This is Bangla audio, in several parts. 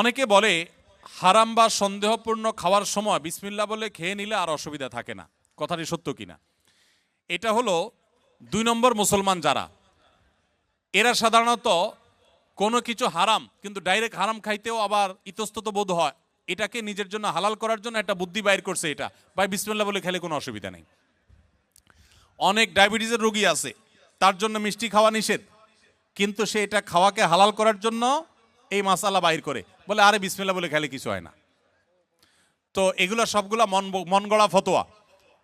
অনেকে বলে, হারাম বা সন্দেহপূর্ণ খাওয়ার সময় বিসমিল্লা বলে খেয়ে নিলে আর অসুবিধা থাকে না। কথাটি সত্য কিনা? এটা হলো দুই নম্বর মুসলমান যারা, এরা সাধারণত কোনো কিছু হারাম, কিন্তু ডাইরেক্ট হারাম খাইতেও আবার ইতস্তত বোধ হয়। এটাকে নিজের জন্য হালাল করার জন্য একটা বুদ্ধি বাইর করছে এটা, ভাই বিসমিল্লা বলে খেলে কোনো অসুবিধা নেই। অনেক ডায়াবেটিসের রোগী আছে, তার জন্য মিষ্টি খাওয়া নিষেধ, কিন্তু সে এটা খাওয়াকে হালাল করার জন্য এই মাসালা বাইর করে। বলে, আরে বিসমিল্লা বলে খেলে কিছু হয় না। তো এগুলো সবগুলো মন মন গড়া ফতোয়া।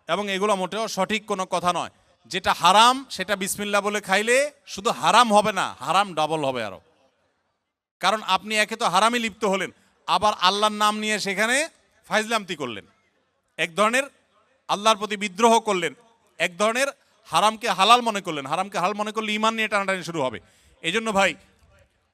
এবং এগুলো মোটেও সঠিক কোনো কথা নয়। যেটা হারাম, সেটা বিসমিল্লা বলে খাইলে শুধু হারাম হবে না, হারাম ডাবল হবে আরও কারণ আপনি একে তো হারামে লিপ্ত হলেন। আবার আল্লাহর নাম নিয়ে সেখানে ফাইজলামতি করলেন। এক ধরনের আল্লাহর প্রতি বিদ্রোহ করলেন। এক ধরনের হারামকে হালাল মনে করলেন। হারামকে হাল মনে করলে ইমান নিয়ে টানাটানি শুরু হবে। এই জন্য ভাই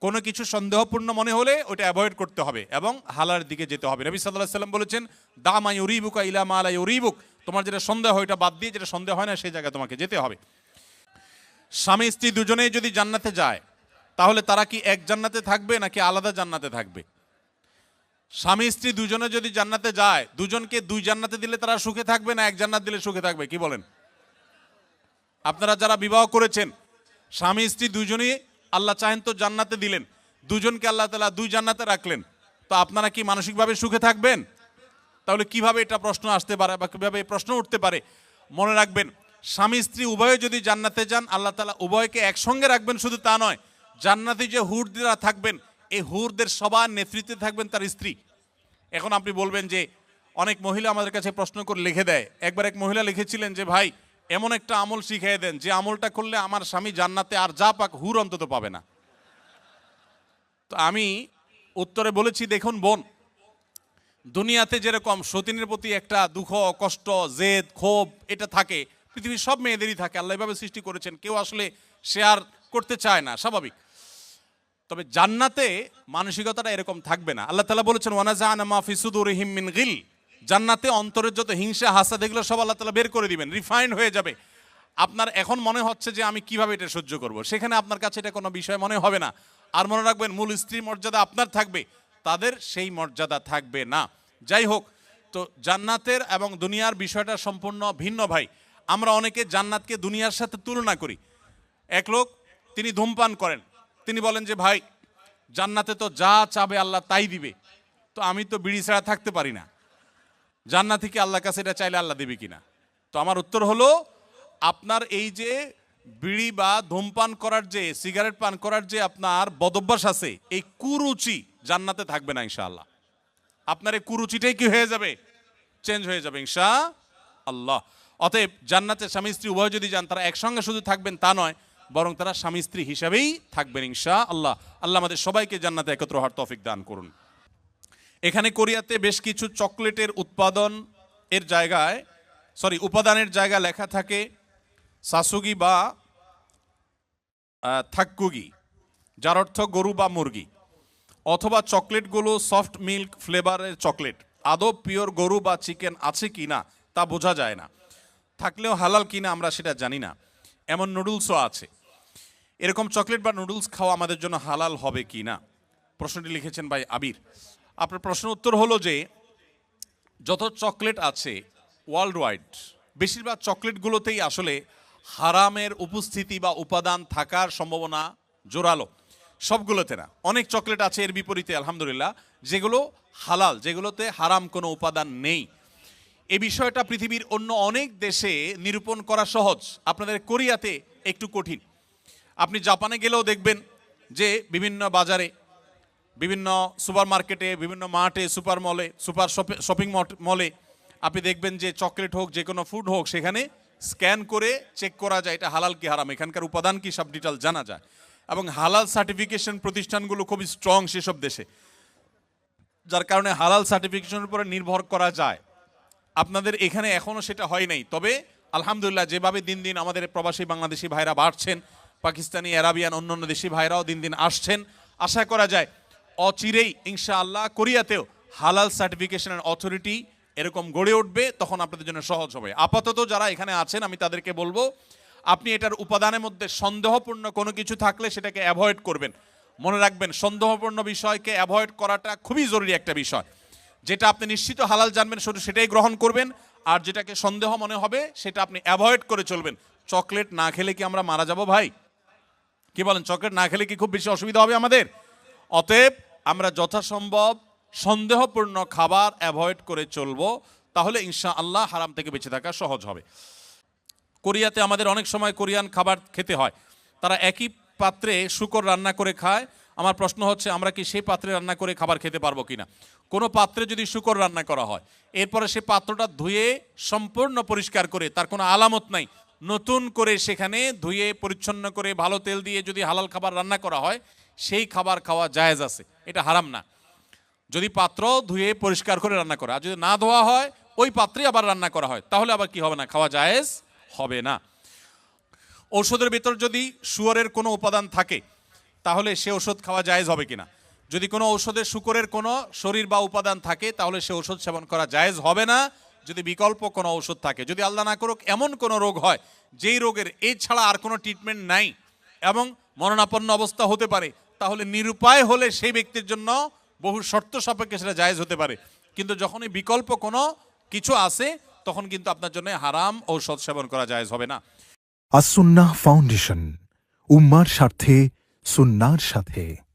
কোনো কিছু সন্দেহপূর্ণ মনে হলে ওটা অ্যাভয়েড করতে হবে এবং হালার দিকে যেতে হবে। নবী সাল্লাহ সাল্লাম বলেছেন, দামা ইউরিবুকা ইলামা আলা ইউরিবুক। তোমার যেটা সন্দেহ হয় ওইটা বাদ দিয়ে যেটা সন্দেহ হয় না, সেই জায়গায় তোমাকে যেতে হবে। স্বামী স্ত্রী দুজনেই যদি জান্নাতে যায়, তাহলে তারা কি এক জান্নাতে থাকবে নাকি আলাদা জান্নাতে থাকবে? স্বামী স্ত্রী দুজনে যদি জান্নাতে যায়, দুজনকে দুই জান্নাতে দিলে তারা সুখে থাকবে না এক জান্নাত দিলে সুখে থাকবে? কি বলেন? আপনারা যারা বিবাহ করেছেন, স্বামী স্ত্রী দুজনই আল্লাহ চাহেন তো জান্নাতে দিলেন। দুজনকে আল্লাহ তালা দুই জান্নাতে রাখলেন। তো আপনারা কি মানসিকভাবে সুখে থাকবেন? তাহলে কীভাবে এটা প্রশ্ন আসতে পারে বা কীভাবে এই প্রশ্ন উঠতে পারে? মনে রাখবেন, স্বামী স্ত্রী উভয়ে যদি জান্নাতে যান, আল্লাহ তালা উভয়কে একসঙ্গে রাখবেন, শুধু তা নয়। জান্নাতে যে হুরদিরা থাকবেন, এই হুরদের সবার নেতৃত্বে থাকবেন তার স্ত্রী। এখন আপনি বলবেন যে, অনেক মহিলা আমাদের কাছে প্রশ্ন করে লিখে দেয়। একবার এক মহিলা লিখেছিলেন যে, ভাই এমন একটা আমল শিখিয়ে দেন, যে আমলটা করলে আমার স্বামী জান্নাতে আর যা পাক হুর অন্তত পাবে না। তো আমি উত্তরে বলেছি, দেখুন বোন, দুনিয়াতে যেরকম সতীনের প্রতি একটা দুঃখ, কষ্ট, জেদ, ক্ষোভ, এটা থাকে, পৃথিবীর সব মেয়েদেরই থাকে, আল্লাহ এভাবে সৃষ্টি করেছেন, কেউ আসলে শেয়ার করতে চায় না, স্বাভাবিক। তবে জান্নাতে মানসিকতাটা এরকম থাকবে না। আল্লাহ তালা বলেছেন ওয়ানাজান মাফি সুদুর হিমিন গিল। জান্নাতে অন্তরের যত হিংসা হাসা এগুলো সব আল্লাহ তালা বের করে দিবেন রিফাইন্ড হয়ে যাবে। আপনার এখন মনে হচ্ছে যে আমি কীভাবে এটা সহ্য করব? সেখানে আপনার কাছে এটা কোনো বিষয় মনে হবে না। আর মনে রাখবেন, মূল স্ত্রী মর্যাদা আপনার থাকবে, তাদের সেই মর্যাদা থাকবে না। যাই হোক, তো জান্নাতের এবং দুনিয়ার বিষয়টা সম্পূর্ণ ভিন্ন ভাই। আমরা অনেকে জান্নাতকে দুনিয়ার সাথে তুলনা করি। এক লোক, তিনি ধূমপান করেন। তিনি বলেন যে, ভাই, জান্নাতে তো যা চাবে আল্লাহ তাই দিবে। তো আমি তো বিড়ি ছাড়া থাকতে পারি না। জান্নাতি থেকে আল্লাহর কাছে? এটা চাইলে আল্লাহ দেবে কিনা? তো আমার উত্তর হলো, আপনার এই যে বিড়ি বা ধূমপান করার যে, সিগারেট পান করার যে আপনার বদভ্যাস আছে, এই কুরুচি জান্নাতে থাকবে না ইনশাআল্লাহ। আপনার এই কুরুচিটাই কি হয়ে যাবে? চেঞ্জ হয়ে যাবে ইনশা আল্লাহ অতএব জান্নাতে স্বামী স্ত্রী উভয় যদি যান, তারা একসঙ্গে শুধু থাকবেন তা নয়, বরং তারা স্বামী স্ত্রী হিসাবেই থাকবেন ইনশা আল্লাহ আল্লাহ আমাদের সবাইকে জান্নাতে একত্র হওয়ার তৌফিক দান করুন। এখানে কোরিয়াতে বেশ কিছু চকলেটের উৎপাদন এর জায়গায় সরি উপাদানের জায়গা লেখা থাকে সাসুগি বা আহ, থাক্কুগি যার অর্থ গরু বা মুরগি অথবা চকলেটগুলো সফট মিল্ক ফ্লেভারের চকলেট। আদৌ পিওর গরু বা চিকেন আছে কি না তা বোঝা যায় না। থাকলেও হালাল কিনা আমরা সেটা জানি না। এমন নুডলসও আছে। এরকম চকলেট বা নুডলস খাওয়া আমাদের জন্য হালাল হবে কি না? প্রশ্নটি লিখেছেন ভাই আবির। আপনার প্রশ্ন উত্তর হলো যে, যত চকলেট আছে ওয়ার্ল্ড ওয়াইড বেশিরভাগ চকলেটগুলোতেই আসলে হারামের উপস্থিতি বা উপাদান থাকার সম্ভাবনা জোরালো। সবগুলোতে না। অনেক চকলেট আছে এর বিপরীতে, আলহামদুলিল্লাহ, যেগুলো হালাল, যেগুলোতে হারাম কোনো উপাদান নেই। এ বিষয়টা পৃথিবীর অন্য অনেক দেশে নিরূপণ করা সহজ। আপনাদের কোরিয়াতে একটু কঠিন। আপনি জাপানে গেলেও দেখবেন যে, বিভিন্ন বাজারে বিভিন্ন সুপার মার্কেটে, বিভিন্ন মার্টে সুপার মলে, সুপার শপিং মলে আপনি দেখবেন যে চকলেট হোক, যে কোনো ফুড হোক, সেখানে স্ক্যান করে চেক করা যায় এটা হালাল কি হারাম, এখানকার উপাদান কি সব ডিটেল জানা যায়। এবং হালাল সার্টিফিকেশন প্রতিষ্ঠানগুলো খুবই স্ট্রং সেসব দেশে। যার কারণে হালাল সার্টিফিকেশনের উপরে নির্ভর করা যায়। আপনাদের এখানে এখনও সেটা হয় নাই, তবে আলহামদুলিল্লাহ যেভাবে দিন দিন আমাদের প্রবাসী বাংলাদেশি ভাইরা বাড়ছেন, পাকিস্তানি অ্যারাবিয়ান অন্যান্য দেশি ভাইরাও দিন দিন আসছেন, আশা করা যায় অচিরেই ইনশাআল্লাহ কোরিয়াতেও হালাল সার্টিফিকেশনের অথরিটি এরকম গড়ে উঠবে, তখন আপনাদের জন্য সহজ হবে। আপাতত যারা এখানে আছেন, আমি তাদেরকে বলব, আপনি এটার উপাদানের মধ্যে সন্দেহপূর্ণ কোনো কিছু থাকলে সেটাকে অ্যাভয়েড করবেন। মনে রাখবেন, সন্দেহপূর্ণ বিষয়কে অ্যাভয়েড করাটা খুবই জরুরি একটা বিষয়। যেটা আপনি নিশ্চিত হালাল জানবেন, শুধু সেটাই গ্রহণ করবেন, আর যেটাকে সন্দেহ মনে হবে, সেটা আপনি অ্যাভয়েড করে চলবেন। চকলেট না খেলে কি আমরা মারা যাব ভাই? কি বলেন, চকলেট না খেলে কি খুব বেশি অসুবিধা হবে আমাদের? অতএব আমরা যথাসম্ভব সন্দেহপূর্ণ খাবার অ্যাভয়েড করে চলব, তাহলে ইনশা আল্লাহ হারাম থেকে বেঁচে থাকা সহজ হবে। কোরিয়াতে আমাদের অনেক সময় কোরিয়ান খাবার খেতে হয়। তারা একই পাত্রে শুকর রান্না করে খায়। আমার প্রশ্ন হচ্ছে, আমরা কি সেই পাত্রে রান্না করে খাবার খেতে পারব কিনা? কোনো পাত্রে যদি শুকর রান্না করা হয়, এরপরে সে পাত্রটা ধুয়ে সম্পূর্ণ পরিষ্কার করে, তার কোনো আলামত নাই, নতুন করে সেখানে ধুয়ে, পরিচ্ছন্ন করে, ভালো তেল দিয়ে যদি হালাল খাবার রান্না করা হয় সেই খাবার খাওয়া জায়েজ আছে, এটা হারাম না। যদি পাত্র ধুয়ে পরিষ্কার করে রান্না করা, আর যদি না ধোয়া হয়, ওই পাত্রে আবার রান্না করা হয়, তাহলে আবার কি হবে না? খাওয়া জায়েজ হবে না। ঔষধের ভিতর যদি শুয়োরের কোনো উপাদান থাকে, তাহলে সে ওষুধ খাওয়া জায়েজ হবে কিনা? যদি কোনো ঔষধে শুকরের কোনো শরীর বা উপাদান থাকে, তাহলে সে ওষুধ সেবন করা জায়েজ হবে না। যদি বিকল্প কোনো ওষুধ থাকে, যদি আল্লাহ না করুক, এমন কোনো রোগ হয়, যেই রোগের এছাড়া আর কোনো ট্রিটমেন্ট নাই, এবং মরণাপন্ন অবস্থা হতে পারে তাহলে নিরুপায় হলে সেই ব্যক্তির জন্য বহু শর্ত সাপেক্ষে সেটা জায়েজ হতে পারে। কিন্তু যখনই বিকল্প কোনো কিছু আছে, তখন কিন্তু আপনার জন্য হারাম ঔষধ সেবন করা জায়জ হবে না। আসুন্না ফাউন্ডেশন, উম্মার স্বার্থে, সুন্নার সাথে।